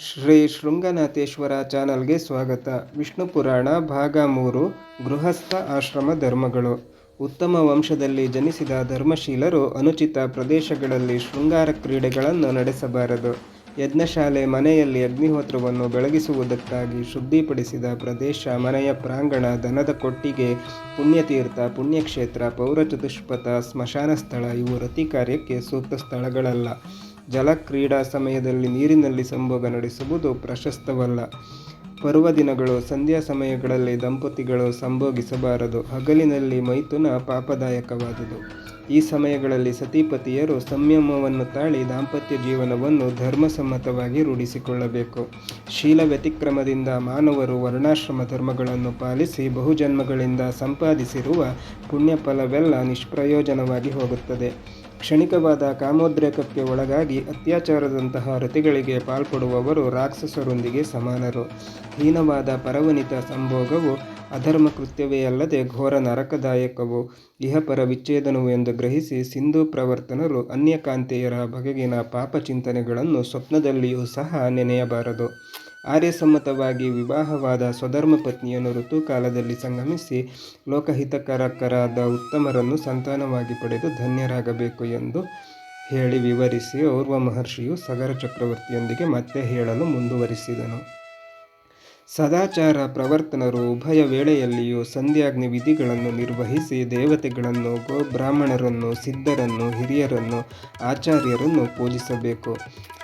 ಶ್ರೀ ಶೃಂಗನಾಥೇಶ್ವರ ಚಾನಲ್ಗೆ ಸ್ವಾಗತ. ವಿಷ್ಣು ಪುರಾಣ ಭಾಗ ಮೂರು, ಗೃಹಸ್ಥ ಆಶ್ರಮ ಧರ್ಮಗಳು. ಉತ್ತಮ ವಂಶದಲ್ಲಿ ಜನಿಸಿದ ಧರ್ಮಶೀಲರು ಅನುಚಿತ ಪ್ರದೇಶಗಳಲ್ಲಿ ಶೃಂಗಾರ ಕ್ರೀಡೆಗಳನ್ನು ನಡೆಸಬಾರದು. ಯಜ್ಞಶಾಲೆ ಮನೆಯಲ್ಲಿ ಅಗ್ನಿಹೋತ್ರವನ್ನು ಬೆಳಗಿಸುವುದಕ್ಕಾಗಿ ಶುದ್ಧಿಪಡಿಸಿದ ಪ್ರದೇಶ ಮನೆಯ ಪ್ರಾಂಗಣ ದನದ ಕೊಟ್ಟಿಗೆ, ಪುಣ್ಯತೀರ್ಥ, ಪುಣ್ಯಕ್ಷೇತ್ರ ಪೌರ ಚತುಷ್ಪಥ ಸ್ಮಶಾನ ಸ್ಥಳ ಇವು ರತಿ ಕಾರ್ಯಕ್ಕೆ ಸೂಕ್ತ ಸ್ಥಳಗಳಲ್ಲ. ಜಲ ಕ್ರೀಡಾ ಸಮಯದಲ್ಲಿ ನೀರಿನಲ್ಲಿ ಸಂಭೋಗ ನಡೆಸುವುದು ಪ್ರಶಸ್ತವಲ್ಲ. ಪರ್ವದಿನಗಳು ಸಂಧ್ಯಾ ಸಮಯಗಳಲ್ಲಿ ದಂಪತಿಗಳು ಸಂಭೋಗಿಸಬಾರದು. ಹಗಲಿನಲ್ಲಿ ಮೈಥುನ ಪಾಪದಾಯಕವಾದುದು. ಈ ಸಮಯಗಳಲ್ಲಿ ಸತಿಪತಿಯರು ಸಂಯಮವನ್ನು ತಾಳಿ ದಾಂಪತ್ಯ ಜೀವನವನ್ನು ಧರ್ಮಸಮ್ಮತವಾಗಿ ರೂಢಿಸಿಕೊಳ್ಳಬೇಕು. ಶೀಲ ವ್ಯತಿಕ್ರಮದಿಂದ ಮಾನವರು ವರ್ಣಾಶ್ರಮ ಧರ್ಮಗಳನ್ನು ಪಾಲಿಸಿ ಬಹುಜನ್ಮಗಳಿಂದ ಸಂಪಾದಿಸಿರುವ ಪುಣ್ಯಫಲವೆಲ್ಲ ನಿಷ್ಪ್ರಯೋಜನವಾಗಿ ಹೋಗುತ್ತದೆ. ಕ್ಷಣಿಕವಾದ ಕಾಮೋದ್ರೇಕಕ್ಕೆ ಒಳಗಾಗಿ ಅತ್ಯಾಚಾರದಂತಹ ರತಿಗಳಿಗೆ ಪಾಲ್ಪಡುವವರು ರಾಕ್ಷಸರೊಂದಿಗೆ ಸಮಾನರು. ಹೀನವಾದ ಪರವನಿತ ಸಂಭೋಗವು ಅಧರ್ಮ ಕೃತ್ಯವೇ ಅಲ್ಲದೆ ಘೋರ ನರಕದಾಯಕವು. ಇಹಪರ ವಿಚ್ಛೇದನವು ಎಂದು ಗ್ರಹಿಸಿ ಸಿಂಧು ಪ್ರವರ್ತನರು ಅನ್ಯಕಾಂತೆಯರ ಬಗೆಗಿನ ಪಾಪ ಚಿಂತನೆಗಳನ್ನು ಸ್ವಪ್ನದಲ್ಲಿಯೂ ಸಹ ನೆನೆಯಬಾರದು. ಆರ್ಯಸಮ್ಮತವಾಗಿ ವಿವಾಹವಾದ ಸ್ವಧರ್ಮ ಪತ್ನಿಯನ್ನು ಋತುಕಾಲದಲ್ಲಿ ಸಂಗಮಿಸಿ ಲೋಕಹಿತಕರಕರಾದ ಉತ್ತಮರನ್ನು ಸಂತಾನವಾಗಿ ಪಡೆದು ಧನ್ಯರಾಗಬೇಕು ಎಂದು ಹೇಳಿ ವಿವರಿಸಿ ಔರ್ವ ಮಹರ್ಷಿಯು ಸಗರ ಚಕ್ರವರ್ತಿಯೊಂದಿಗೆ ಮತ್ತೆ ಹೇಳಲು ಮುಂದುವರಿಸಿದನು. ಸದಾಚಾರ ಪ್ರವರ್ತನರು ಉಭಯ ವೇಳೆಯಲ್ಲಿಯೂ ಸಂಧ್ಯಾಗ್ನಿ ವಿಧಿಗಳನ್ನು ನಿರ್ವಹಿಸಿ ದೇವತೆಗಳನ್ನು, ಗೋಬ್ರಾಹ್ಮಣರನ್ನು, ಸಿದ್ಧರನ್ನು, ಹಿರಿಯರನ್ನು, ಆಚಾರ್ಯರನ್ನು ಪೂಜಿಸಬೇಕು.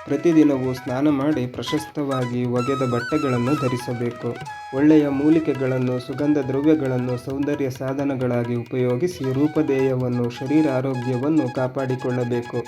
ಪ್ರತಿದಿನವೂ ಸ್ನಾನ ಮಾಡಿ ಪ್ರಶಸ್ತವಾಗಿ ಒಗೆದ ಬಟ್ಟೆಗಳನ್ನು ಧರಿಸಬೇಕು. ಒಳ್ಳೆಯ ಮೂಲಿಕೆಗಳನ್ನು, ಸುಗಂಧ ದ್ರವ್ಯಗಳನ್ನು, ಸೌಂದರ್ಯ ಸಾಧನಗಳಾಗಿ ಉಪಯೋಗಿಸಿ ರೂಪದೇಯವನ್ನು, ಶರೀರ ಆರೋಗ್ಯವನ್ನು ಕಾಪಾಡಿಕೊಳ್ಳಬೇಕು.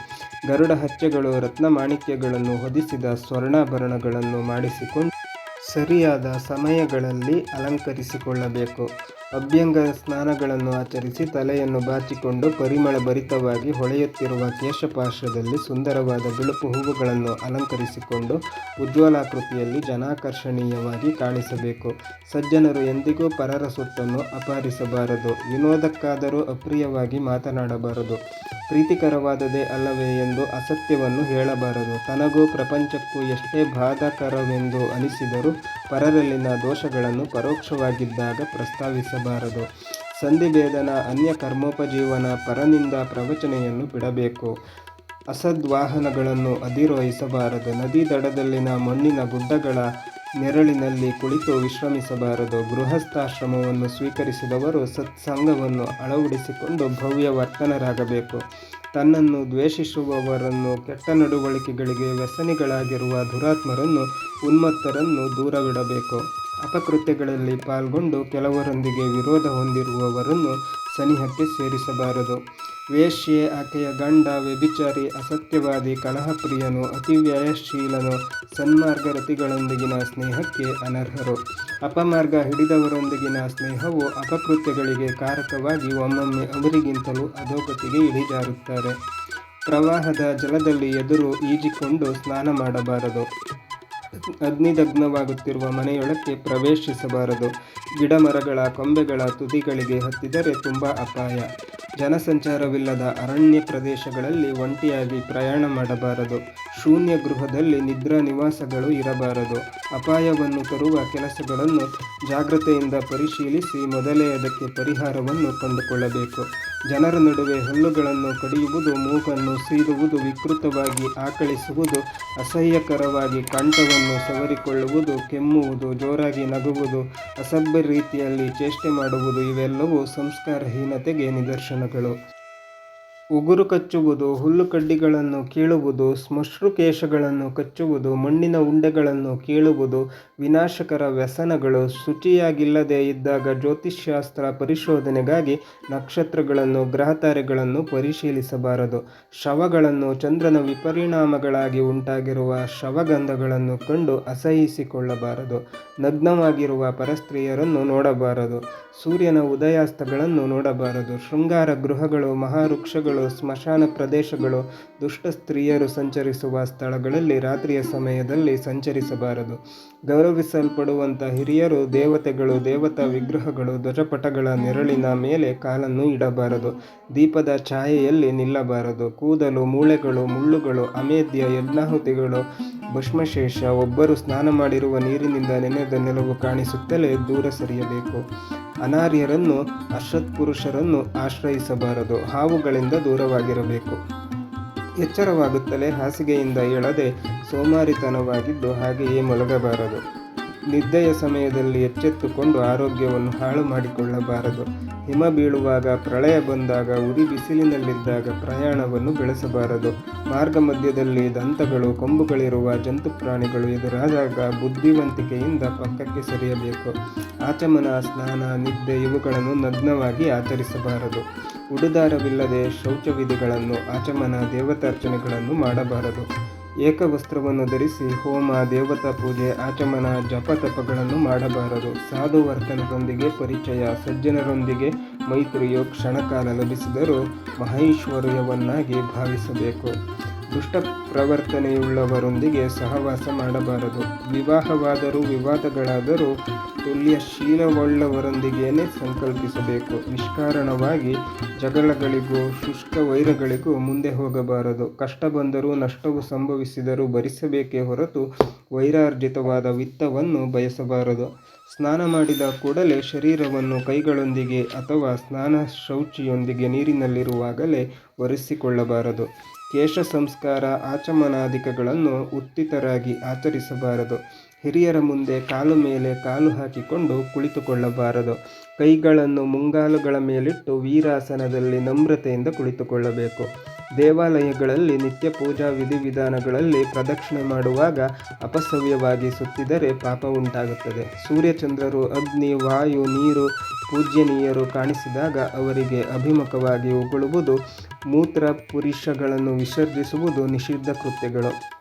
ಗರುಡ ಹಚ್ಚೆಗಳು ರತ್ನ ಮಾಣಿಕ್ಯಗಳನ್ನು ಹೊದಿಸಿದ ಸ್ವರ್ಣಾಭರಣಗಳನ್ನು ಮಾಡಿಸಿಕೊಂಡು ಸರಿಯಾದ ಸಮಯಗಳಲ್ಲಿ ಅಲಂಕರಿಸಿಕೊಳ್ಳಬೇಕು. ಅಭ್ಯಂಗ ಸ್ನಾನಗಳನ್ನು ಆಚರಿಸಿ ತಲೆಯನ್ನು ಬಾಚಿಕೊಂಡು ಪರಿಮಳ ಭರಿತವಾಗಿ ಹೊಳೆಯುತ್ತಿರುವ ಕೇಶಪಾರ್ಶ್ವದಲ್ಲಿ ಸುಂದರವಾದ ಬಿಳುಪು ಹೂವುಗಳನ್ನು ಅಲಂಕರಿಸಿಕೊಂಡು ಉಜ್ವಲಾಕೃತಿಯಲ್ಲಿ ಜನಾಕರ್ಷಣೀಯವಾಗಿ ಕಾಣಿಸಬೇಕು. ಸಜ್ಜನರು ಎಂದಿಗೂ ಪರರ ಸುತ್ತನ್ನು ಅಪಹರಿಸಬಾರದು. ವಿನೋದಕ್ಕಾದರೂ ಅಪ್ರಿಯವಾಗಿ ಮಾತನಾಡಬಾರದು. ಪ್ರೀತಿಕರವಾದದೇ ಅಲ್ಲವೇ ಎಂದು ಅಸತ್ಯವನ್ನು ಹೇಳಬಾರದು. ತನಗೂ ಪ್ರಪಂಚಕ್ಕೂ ಎಷ್ಟೇ ಬಾಧಕರವೆಂದು ಅನಿಸಿದರೂ ಪರರಲ್ಲಿನ ದೋಷಗಳನ್ನು ಪರೋಕ್ಷವಾಗಿದ್ದಾಗ ಪ್ರಸ್ತಾವಿಸಬಾರದು. ಸಂಧಿಭೇದನ ಅನ್ಯ ಕರ್ಮೋಪಜೀವನ ಪರನಿಂದ ಪ್ರವಚನೆಯನ್ನು ಬಿಡಬೇಕು. ಅಸದ್ವಾಹನಗಳನ್ನು ಅಧಿರೋಹಿಸಬಾರದು. ನದಿ ದಡದಲ್ಲಿನ ಮಣ್ಣಿನ ಗುಡ್ಡಗಳ ನೆರಳಿನಲ್ಲಿ ಕುಳಿತು ವಿಶ್ರಮಿಸಬಾರದು. ಗೃಹಸ್ಥಾಶ್ರಮವನ್ನು ಸ್ವೀಕರಿಸಿದವರು ಸತ್ಸಂಗವನ್ನು ಅಳವಡಿಸಿಕೊಂಡು ಭವ್ಯ ವರ್ತನರಾಗಬೇಕು. ತನ್ನನ್ನು ದ್ವೇಷಿಸುವವರನ್ನು ಕೆಟ್ಟ ನಡವಳಿಕೆಗಳಿಗೆ ವ್ಯಸನಿಗಳಾಗಿರುವ ದುರಾತ್ಮರನ್ನು, ಉನ್ಮತ್ತರನ್ನು ದೂರವಿಡಬೇಕು. ಅಪಕೃತ್ಯಗಳಲ್ಲಿ ಪಾಲ್ಗೊಂಡು ಕೆಲವರೊಂದಿಗೆ ವಿರೋಧ ಹೊಂದಿರುವವರನ್ನು ಸನಿಹಕ್ಕೆ ಸೇರಿಸಬಾರದು. ವೇಶ್ಯೆ ಆಕೆಯ ಗಂಡ ವ್ಯಭಿಚಾರಿ, ಅಸತ್ಯವಾದಿ ಕಲಹಪ್ರಿಯನು ಅತಿವ್ಯಯಶೀಲನು ಸನ್ಮಾರ್ಗರತಿಗಳೊಂದಿಗಿನ ಸ್ನೇಹಕ್ಕೆ ಅನರ್ಹರು. ಅಪಮಾರ್ಗ ಹಿಡಿದವರೊಂದಿಗಿನ ಸ್ನೇಹವು ಅಪಕೃತ್ಯಗಳಿಗೆ ಕಾರಕವಾಗಿ ಒಮ್ಮೊಮ್ಮೆ ಅವರಿಗಿಂತಲೂ ಅಧೋಗತಿಗೆ ಇಳಿಜಾರುತ್ತಾರೆ. ಪ್ರವಾಹದ ಜಲದಲ್ಲಿ ಎದುರು ಈಜಿಕೊಂಡು ಸ್ನಾನ ಮಾಡಬಾರದು. ಅಗ್ನಿದಗ್ನವಾಗುತ್ತಿರುವ ಮನೆಯೊಳಕ್ಕೆ ಪ್ರವೇಶಿಸಬಾರದು. ಗಿಡಮರಗಳ ಕೊಂಬೆಗಳ ತುದಿಗಳಿಗೆ ಹತ್ತಿದರೆ ತುಂಬ ಅಪಾಯ. ಜನಸಂಚಾರವಿಲ್ಲದ ಅರಣ್ಯ ಪ್ರದೇಶಗಳಲ್ಲಿ ಒಂಟಿಯಾಗಿ ಪ್ರಯಾಣ ಮಾಡಬಾರದು. ಶೂನ್ಯ ಗೃಹದಲ್ಲಿ ನಿದ್ರಾ ನಿವಾಸಗಳು ಇರಬಾರದು. ಅಪಾಯವನ್ನು ತರುವ ಕೆಲಸಗಳನ್ನು ಜಾಗ್ರತೆಯಿಂದ ಪರಿಶೀಲಿಸಿ ಮೊದಲೇ ಅದಕ್ಕೆ ಪರಿಹಾರವನ್ನು ಕಂಡುಕೊಳ್ಳಬೇಕು. ಜನರ ನಡುವೆ ಹಲ್ಲುಗಳನ್ನು ಕಡಿಯುವುದು, ಮೂಗನ್ನು ಸೀದುವುದು ವಿಕೃತವಾಗಿ ಆಕಳಿಸುವುದು, ಅಸಹ್ಯಕರವಾಗಿ ಕಂಠವನ್ನು ಸವರಿಕೊಳ್ಳುವುದು, ಕೆಮ್ಮುವುದು, ಜೋರಾಗಿ ನಗುವುದು, ಅಸಭ್ಯ ರೀತಿಯಲ್ಲಿ ಚೇಷ್ಟೆ ಮಾಡುವುದು ಇವೆಲ್ಲವೂ ಸಂಸ್ಕಾರಹೀನತೆಗೆ ನಿದರ್ಶನಗಳು. ಉಗುರು ಕಚ್ಚುವುದು ಹುಲ್ಲುಕಡ್ಡಿಗಳನ್ನು ಕೀಳುವುದು ಸ್ಮಶ್ರುಕೇಶಗಳನ್ನು ಕಚ್ಚುವುದು, ಮಣ್ಣಿನ ಉಂಡೆಗಳನ್ನು ಕೀಳುವುದು, ವಿನಾಶಕರ ವ್ಯಸನಗಳು, ಶುಚಿಯಾಗಿಲ್ಲದೆ ಇದ್ದಾಗ ಜ್ಯೋತಿಷ್ಶಾಸ್ತ್ರ ಪರಿಶೋಧನೆಗಾಗಿ ನಕ್ಷತ್ರಗಳನ್ನು, ಗ್ರಹತಾರೆಗಳನ್ನು ಪರಿಶೀಲಿಸಬಾರದು. ಶವಗಳನ್ನು ಚಂದ್ರನ ವಿಪರಿಣಾಮಗಳಾಗಿ ಉಂಟಾಗಿರುವ ಶವಗಂಧಗಳನ್ನು ಕಂಡು ಅಸಹಿಸಿಕೊಳ್ಳಬಾರದು. ನಗ್ನವಾಗಿರುವ ಪರಸ್ತ್ರೀಯರನ್ನು ನೋಡಬಾರದು. ಸೂರ್ಯನ ಉದಯಾಸ್ತಗಳನ್ನು ನೋಡಬಾರದು. ಶೃಂಗಾರ ಗೃಹಗಳು, ಮಹಾವೃಕ್ಷಗಳು ಸ್ಮಶಾನ ಪ್ರದೇಶಗಳು, ದುಷ್ಟ ಸ್ತ್ರೀಯರು ಸಂಚರಿಸುವ ಸ್ಥಳಗಳಲ್ಲಿ ರಾತ್ರಿಯ ಸಮಯದಲ್ಲಿ ಸಂಚರಿಸಬಾರದು. ಗೌರವಿಸಲ್ಪಡುವಂಥ ಹಿರಿಯರು, ದೇವತೆಗಳು, ದೇವತಾ ವಿಗ್ರಹಗಳು, ಧ್ವಜಪಟಗಳ ನೆರಳಿನ ಮೇಲೆ ಕಾಲನ್ನು ಇಡಬಾರದು. ದೀಪದ ಛಾಯೆಯಲ್ಲಿ ನಿಲ್ಲಬಾರದು. ಕೂದಲು, ಮೂಳೆಗಳು, ಮುಳ್ಳುಗಳು ಅಮೇಧ್ಯ ಯಜ್ಞಾಹುತಿಗಳು, ಭಸ್ಮಶೇಷ, ಒಬ್ಬರು ಸ್ನಾನ ಮಾಡಿರುವ ನೀರಿನಿಂದ ನೆನೆದ ನೆಲವು ಕಾಣಿಸುತ್ತಲೇ ದೂರ ಸರಿಯಬೇಕು. ಅನಾರ್ಯರನ್ನು ಅಶ್ವತ್ಪುರುಷರನ್ನು ಆಶ್ರಯಿಸಬಾರದು. ಹಾವುಗಳಿಂದ ದೂರವಾಗಿರಬೇಕು. ಎಚ್ಚರವಾಗುತ್ತಲೇ ಹಾಸಿಗೆಯಿಂದ ಏಳದೆ ಸೋಮಾರಿತನವಾಗಿದ್ದು ಹಾಗೆಯೇ ಮಲಗಬಾರದು. ನಿದ್ದೆಯ ಸಮಯದಲ್ಲಿ ಎಚ್ಚೆತ್ತುಕೊಂಡು ಆರೋಗ್ಯವನ್ನು ಹಾಳು ಮಾಡಿಕೊಳ್ಳಬಾರದು. ಹಿಮ ಬೀಳುವಾಗ, ಪ್ರಳಯ ಬಂದಾಗ, ಉರಿ ಬಿಸಿಲಿನಲ್ಲಿದ್ದಾಗ ಪ್ರಯಾಣವನ್ನು ಬೆಳೆಸಬಾರದು. ಮಾರ್ಗ ಮಧ್ಯದಲ್ಲಿ ದಂತಗಳು, ಕೊಂಬುಗಳಿರುವ ಜಂತು ಪ್ರಾಣಿಗಳು ಎದುರಾದಾಗ ಬುದ್ಧಿವಂತಿಕೆಯಿಂದ ಪಕ್ಕಕ್ಕೆ ಸರಿಯಬೇಕು. ಆಚಮನ, ಸ್ನಾನ, ನಿದ್ದೆ ಇವುಗಳನ್ನು ನಗ್ನವಾಗಿ ಆಚರಿಸಬಾರದು. ಉಡುದಾರವಿಲ್ಲದೆ ಶೌಚವಿಧಿಗಳನ್ನು, ಆಚಮನ ದೇವತಾರ್ಚನೆಗಳನ್ನು ಮಾಡಬಾರದು. ಏಕವಸ್ತ್ರವನ್ನು ಧರಿಸಿ ಹೋಮ, ದೇವತಾ ಪೂಜೆ, ಆಚಮನ, ಜಪತಪಗಳನ್ನು ಮಾಡಬಾರದು. ಸಾಧು ವರ್ತನದೊಂದಿಗೆ ಪರಿಚಯ, ಸಜ್ಜನರೊಂದಿಗೆ ಮೈತ್ರಿಯು ಕ್ಷಣಕಾಲ ಲಭಿಸಿದರೂ ಮಹೈಶ್ವರ್ಯವನ್ನಾಗಿ ಭಾವಿಸಬೇಕು. ದುಷ್ಟ ಪ್ರವರ್ತನೆಯುಳ್ಳವರೊಂದಿಗೆ ಸಹವಾಸ ಮಾಡಬಾರದು. ವಿವಾಹವಾದರೂ ವಿವಾದಗಳಾದರೂ ತುಲ್ಯಶೀಲವುಳ್ಳವರೊಂದಿಗೇನೆ ಸಂಕಲ್ಪಿಸಬೇಕು. ನಿಷ್ಕಾರಣವಾಗಿ ಜಗಳಗಳಿಗೂ ಶುಷ್ಕ ವೈರಗಳಿಗೂ ಮುಂದೆ ಹೋಗಬಾರದು. ಕಷ್ಟ ಬಂದರೂ ನಷ್ಟವು ಸಂಭವಿಸಿದರೂ ಭರಿಸಬೇಕೇ ಹೊರತು ವೈರಾರ್ಜಿತವಾದ ವಿತ್ತವನ್ನು ಬಯಸಬಾರದು. ಸ್ನಾನ ಮಾಡಿದ ಕೂಡಲೇ ಶರೀರವನ್ನು ಕೈಗಳೊಂದಿಗೆ ಅಥವಾ ಸ್ನಾನ ಶೌಚಿಯೊಂದಿಗೆ ನೀರಿನಲ್ಲಿರುವಾಗಲೇ ಒರೆಸಿಕೊಳ್ಳಬಾರದು. ಕೇಶ ಸಂಸ್ಕಾರ ಆಚಮನಾದಿಕಗಳನ್ನು ಉತ್ತಿತರಾಗಿ ಆಚರಿಸಬಾರದು. ಹಿರಿಯರ ಮುಂದೆ ಕಾಲು ಮೇಲೆ ಕಾಲು ಹಾಕಿಕೊಂಡು ಕುಳಿತುಕೊಳ್ಳಬಾರದು. ಕೈಗಳನ್ನು ಮುಂಗಾಲುಗಳ ಮೇಲಿಟ್ಟು ವೀರಾಸನದಲ್ಲಿ ನಮ್ರತೆಯಿಂದ ಕುಳಿತುಕೊಳ್ಳಬೇಕು. ದೇವಾಲಯಗಳಲ್ಲಿ ನಿತ್ಯ ಪೂಜಾ ವಿಧಿವಿಧಾನಗಳಲ್ಲಿ ಪ್ರದಕ್ಷಿಣೆ ಮಾಡುವಾಗ ಅಪಸವ್ಯವಾಗಿ ಸುತ್ತಿದರೆ ಪಾಪ ಉಂಟಾಗುತ್ತದೆ. ಸೂರ್ಯಚಂದ್ರರು ಅಗ್ನಿ, ವಾಯು, ನೀರು, ಪೂಜ್ಯನೀಯರು ಕಾಣಿಸಿದಾಗ ಅವರಿಗೆ ಅಭಿಮುಖವಾಗಿ ಉಗುಳುವುದು ಮೂತ್ರ ಪುರುಷಗಳನ್ನು ವಿಸರ್ಜಿಸುವುದು ನಿಷಿದ್ಧ ಕೃತ್ಯಗಳು.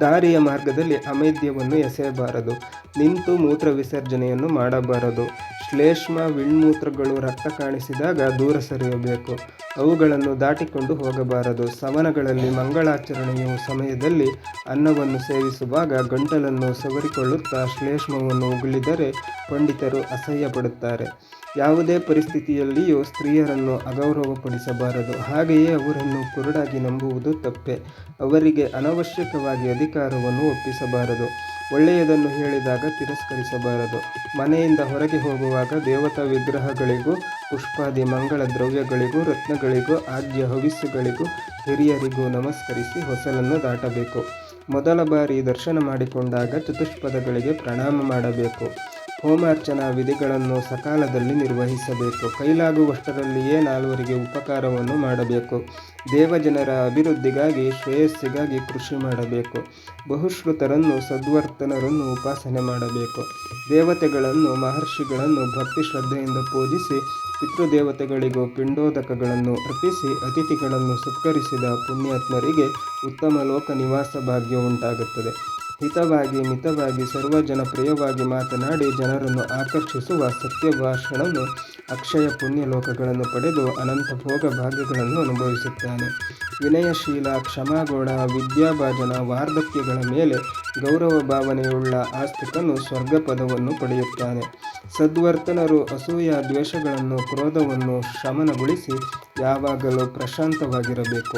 ದಾರಿಯ ಮಾರ್ಗದಲ್ಲಿ ಅಮೈದ್ಯವನ್ನು ಎಸೆಯಬಾರದು. ನಿಂತು ಮೂತ್ರ ವಿಸರ್ಜನೆಯನ್ನು ಮಾಡಬಾರದು. ಶ್ಲೇಷ್ಮ ವಿಣ್ಮೂತ್ರಗಳು ರಕ್ತ ಕಾಣಿಸಿದಾಗ ದೂರ ಸರಿಯಬೇಕು. ಅವುಗಳನ್ನು ದಾಟಿಕೊಂಡು ಹೋಗಬಾರದು. ಸವನಗಳಲ್ಲಿ ಮಂಗಳಾಚರಣೆಯ ಸಮಯದಲ್ಲಿ ಅನ್ನವನ್ನು ಸೇವಿಸುವಾಗ ಗಂಟಲನ್ನು ಸವರಿಕೊಳ್ಳುತ್ತಾ ಶ್ಲೇಷ್ಮವನ್ನು ಉಗುಳಿದರೆ ಪಂಡಿತರು ಅಸಹ್ಯ ಪಡುತ್ತಾರೆ ಯಾವುದೇ ಪರಿಸ್ಥಿತಿಯಲ್ಲಿಯೂ ಸ್ತ್ರೀಯರನ್ನು ಅಗೌರವಪಡಿಸಬಾರದು. ಹಾಗೆಯೇ ಅವರನ್ನು ಕುರುಡಾಗಿ ನಂಬುವುದು ತಪ್ಪೆ. ಅವರಿಗೆ ಅನವಶ್ಯಕವಾಗಿ ಅಧಿಕಾರವನ್ನು ಒಪ್ಪಿಸಬಾರದು. ಒಳ್ಳೆಯದನ್ನು ಹೇಳಿದಾಗ ತಿರಸ್ಕರಿಸಬಾರದು. ಮನೆಯಿಂದ ಹೊರಗೆ ಹೋಗುವಾಗ ದೇವತಾ ವಿಗ್ರಹಗಳಿಗೂ, ಪುಷ್ಪಾದಿ ಮಂಗಳ ದ್ರವ್ಯಗಳಿಗೂ, ರತ್ನಗಳಿಗೂ ಆದ್ಯ ಹವಿಸ್ಸುಗಳಿಗೂ ಹಿರಿಯರಿಗೂ ನಮಸ್ಕರಿಸಿ ಹೊಸಲನ್ನು ದಾಟಬೇಕು. ಮೊದಲ ಬಾರಿ ದರ್ಶನ ಮಾಡಿಕೊಂಡಾಗ ಚತುಷ್ಪದಗಳಿಗೆ ಪ್ರಣಾಮ ಮಾಡಬೇಕು. ಹೋಮಾರ್ಚನಾ ವಿಧಿಗಳನ್ನು ಸಕಾಲದಲ್ಲಿ ನಿರ್ವಹಿಸಬೇಕು. ಕೈಲಾಗುವಷ್ಟರಲ್ಲಿಯೇ ನಾಲ್ವರಿಗೆ ಉಪಕಾರವನ್ನು ಮಾಡಬೇಕು. ದೇವಜನರ ಅಭಿವೃದ್ಧಿಗಾಗಿ, ಶ್ರೇಯಸ್ಸಿಗಾಗಿ ಕೃಷಿ ಮಾಡಬೇಕು. ಬಹುಶ್ರುತರನ್ನು, ಸದ್ವರ್ತನರನ್ನು ಉಪಾಸನೆ ಮಾಡಬೇಕು. ದೇವತೆಗಳನ್ನು, ಮಹರ್ಷಿಗಳನ್ನು ಭಕ್ತಿ ಶ್ರದ್ಧೆಯಿಂದ ಪೂಜಿಸಿ, ಪಿತೃದೇವತೆಗಳಿಗೂ ಪಿಂಡೋದಕಗಳನ್ನು ಅರ್ಪಿಸಿ, ಅತಿಥಿಗಳನ್ನು ಸತ್ಕರಿಸಿದ ಪುಣ್ಯಾತ್ಮರಿಗೆ ಉತ್ತಮ ಲೋಕ ನಿವಾಸ ಭಾಗ್ಯ ಉಂಟಾಗುತ್ತದೆ. ಹಿತವಾಗಿ, ಮಿತವಾಗಿ ಸರ್ವಜನಪ್ರಿಯವಾಗಿ ಮಾತನಾಡಿ ಜನರನ್ನು ಆಕರ್ಷಿಸುವ ಸತ್ಯಭಾಷಣನು ಅಕ್ಷಯ ಪುಣ್ಯ ಲೋಕಗಳನ್ನು ಪಡೆದು ಅನಂತ ಭೋಗ ಭಾಗ್ಯಗಳನ್ನು ಅನುಭವಿಸುತ್ತಾನೆ. ವಿನಯಶೀಲ ಕ್ಷಮಾಗೋಣ ವಿದ್ಯಾಭಾಜನ, ವಾರ್ಧಕ್ಯಗಳ ಮೇಲೆ ಗೌರವ ಭಾವನೆಯುಳ್ಳ ಆಸ್ತಿಕನು ಸ್ವರ್ಗ ಪದವನ್ನು ಪಡೆಯುತ್ತಾನೆ. ಸದ್ವರ್ತನರು ಅಸೂಯ, ದ್ವೇಷಗಳನ್ನು, ಕ್ರೋಧವನ್ನು ಶಮನಗೊಳಿಸಿ ಯಾವಾಗಲೂ ಪ್ರಶಾಂತವಾಗಿರಬೇಕು.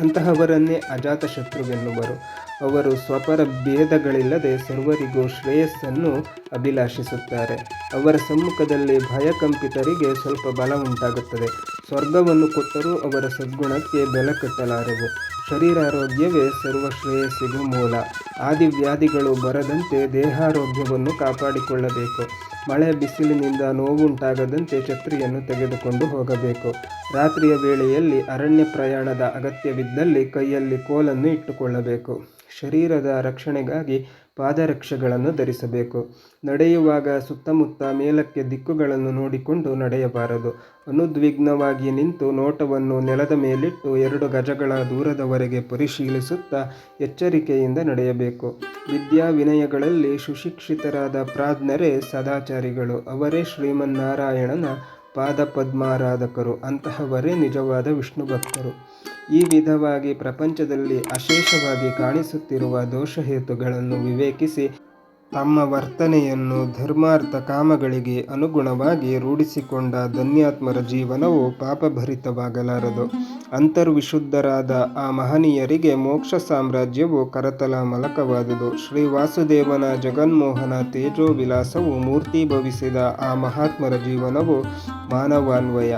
ಅಂತಹವರನ್ನೇ ಅಜಾತಶತ್ರುವೆನ್ನುವರು. ಅವರು ಸ್ವಪರ ಭೇದಗಳಿಲ್ಲದೆ ಸರ್ವರಿಗೂ ಶ್ರೇಯಸ್ಸನ್ನು ಅಭಿಲಾಷಿಸುತ್ತಾರೆ. ಅವರ ಸಮ್ಮುಖದಲ್ಲಿ ಭಯಕಂಪಿತರಿಗೆ ಸ್ವಲ್ಪ ಬಲ ಉಂಟಾಗುತ್ತದೆ. ಸ್ವರ್ಗವನ್ನು ಕೊಟ್ಟರೂ ಅವರ ಸದ್ಗುಣಕ್ಕೆ ಬೆಲೆ ಕಟ್ಟಲಾರವು. ಶರೀರಾರೋಗ್ಯವೇ ಆರೋಗ್ಯವೇ ಸರ್ವಶ್ರೇಯಸ್ಸಿಗೂ ಮೂಲ. ಆದಿವ್ಯಾಧಿಗಳು ಬರದಂತೆ ದೇಹಾರೋಗ್ಯವನ್ನು ಕಾಪಾಡಿಕೊಳ್ಳಬೇಕು. ಮಳೆ, ಬಿಸಿಲಿನಿಂದ ನೋವುಂಟಾಗದಂತೆ ಛತ್ರಿಯನ್ನು ತೆಗೆದುಕೊಂಡು ಹೋಗಬೇಕು. ರಾತ್ರಿಯ ವೇಳೆಯಲ್ಲಿ ಅರಣ್ಯ ಪ್ರಯಾಣದ ಅಗತ್ಯವಿದ್ದಲ್ಲಿ ಕೈಯಲ್ಲಿ ಕೋಲನ್ನು ಇಟ್ಟುಕೊಳ್ಳಬೇಕು. ಶರೀರದ ರಕ್ಷಣೆಗಾಗಿ ಪಾದರಕ್ಷೆಗಳನ್ನು ಧರಿಸಬೇಕು. ನಡೆಯುವಾಗ ಸುತ್ತಮುತ್ತ ಮೇಲಕ್ಕೆ ದಿಕ್ಕುಗಳನ್ನು ನೋಡಿಕೊಂಡು ನಡೆಯಬಾರದು. ಅನುದ್ವಿಗ್ನವಾಗಿ ನಿಂತು ನೋಟವನ್ನು ನೆಲದ ಮೇಲಿಟ್ಟು ಎರಡು ಗಜಗಳ ದೂರದವರೆಗೆ ಪರಿಶೀಲಿಸುತ್ತಾ ಎಚ್ಚರಿಕೆಯಿಂದ ನಡೆಯಬೇಕು. ವಿದ್ಯಾ ವಿನಯಗಳಲ್ಲಿ ಸುಶಿಕ್ಷಿತರಾದ ಪ್ರಾಜ್ಞರೇ ಸದಾಚಾರಿಗಳು. ಅವರೇ ಶ್ರೀಮನ್ನಾರಾಯಣನ ಪಾದಪದ್ಮಾರಾಧಕರು. ಅಂತಹವರೇ ನಿಜವಾದ ವಿಷ್ಣು ಭಕ್ತರು ಈ ವಿಧವಾಗಿ ಪ್ರಪಂಚದಲ್ಲಿ ಅಶೇಷವಾಗಿ ಕಾಣಿಸುತ್ತಿರುವ ದೋಷಹೇತುಗಳನ್ನು ವಿವೇಕಿಸಿ ತಮ್ಮ ವರ್ತನೆಯನ್ನು ಧರ್ಮಾರ್ಥ ಕಾಮಗಳಿಗೆ ಅನುಗುಣವಾಗಿ ರೂಢಿಸಿಕೊಂಡ ಧನ್ಯಾತ್ಮರ ಜೀವನವು ಪಾಪಭರಿತವಾಗಲಾರದು. ಅಂತರ್ವಿಶುದ್ಧರಾದ ಆ ಮಹನೀಯರಿಗೆ ಮೋಕ್ಷ ಸಾಮ್ರಾಜ್ಯವು ಕರತಲ ಮಲಕವಾದುದು ಶ್ರೀ ವಾಸುದೇವನ ಜಗನ್ಮೋಹನ ತೇಜೋ ವಿಲಾಸವು ಮೂರ್ತಿಭವಿಸಿದ ಆ ಮಹಾತ್ಮರ ಜೀವನವು ಮಾನವಾನ್ವಯ.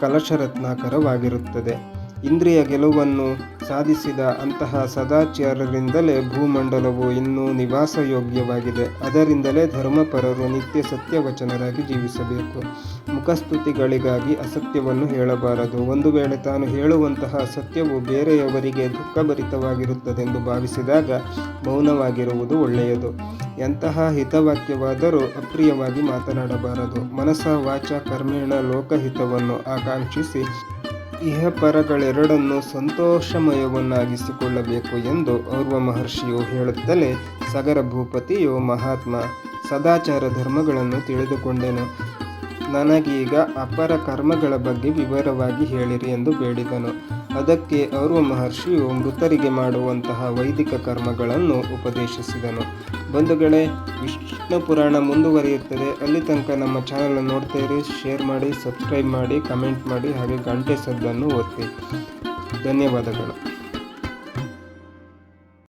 ಕಲಶರತ್ನಾಕರವಾಗಿರುತ್ತದೆ. ಇಂದ್ರಿಯ ಗೆಲುವನ್ನು ಸಾಧಿಸಿದ ಅಂತಹ ಸದಾಚಾರರಿಂದಲೇ ಭೂಮಂಡಲವು ಇನ್ನೂ ನಿವಾಸಯೋಗ್ಯವಾಗಿದೆ. ಅದರಿಂದಲೇ ಧರ್ಮಪರರು ನಿತ್ಯ ಸತ್ಯವಚನರಾಗಿ ಜೀವಿಸಬೇಕು. ಮುಖಸ್ತುತಿಗಳಿಗಾಗಿ ಅಸತ್ಯವನ್ನು ಹೇಳಬಾರದು. ಒಂದು ವೇಳೆ ತಾನು ಹೇಳುವಂತಹ ಸತ್ಯವು ಬೇರೆಯವರಿಗೆ ದುಃಖಭರಿತವಾಗಿರುತ್ತದೆಂದು ಭಾವಿಸಿದಾಗ ಮೌನವಾಗಿರುವುದು ಒಳ್ಳೆಯದು. ಎಂತಹ ಹಿತವಾಕ್ಯವಾದರೂ ಅಪ್ರಿಯವಾಗಿ ಮಾತನಾಡಬಾರದು. ಮನಸ ವಾಚ, ಕರ್ಮೇಣ, ಲೋಕಹಿತವನ್ನು ಆಕಾಂಕ್ಷಿಸಿ ಇಹಪರಗಳೆರಡನ್ನೂ ಸಂತೋಷಮಯವನ್ನಾಗಿಸಿಕೊಳ್ಳಬೇಕು ಎಂದು ಔರ್ವ ಮಹರ್ಷಿಯು ಹೇಳುತ್ತಲೇ ಸಗರ ಭೂಪತಿಯು ಮಹಾತ್ಮ ಸದಾಚಾರ ಧರ್ಮಗಳನ್ನು ತಿಳಿದುಕೊಂಡೆನು. ನನಗೀಗ ಅಪರ ಕರ್ಮಗಳ ಬಗ್ಗೆ ವಿವರವಾಗಿ ಹೇಳಿರಿ ಎಂದು ಬೇಡಿದನು. ಅದಕ್ಕೆ ಔರ್ವ ಮಹರ್ಷಿಯು ಮೃತರಿಗೆ ಮಾಡುವಂತಹ ವೈದಿಕ ಕರ್ಮಗಳನ್ನು ಉಪದೇಶಿಸಿದನು. ಬಂಧುಗಳೇ ವಿಷ್ಣು ಪುರಾಣ ಮುಂದುವರಿಯುತ್ತದೆ. ಅಲ್ಲಿ ತನಕ ನಮ್ಮ ಚಾನಲ್ನ ನೋಡ್ತಾ ಇರಿ ಶೇರ್ ಮಾಡಿ ಸಬ್ಸ್ಕ್ರೈಬ್ ಮಾಡಿ ಕಮೆಂಟ್ ಮಾಡಿ, ಹಾಗೆ ಗಂಟೆ ಸದ್ದನ್ನು ಒತ್ತಿ. ಧನ್ಯವಾದಗಳು.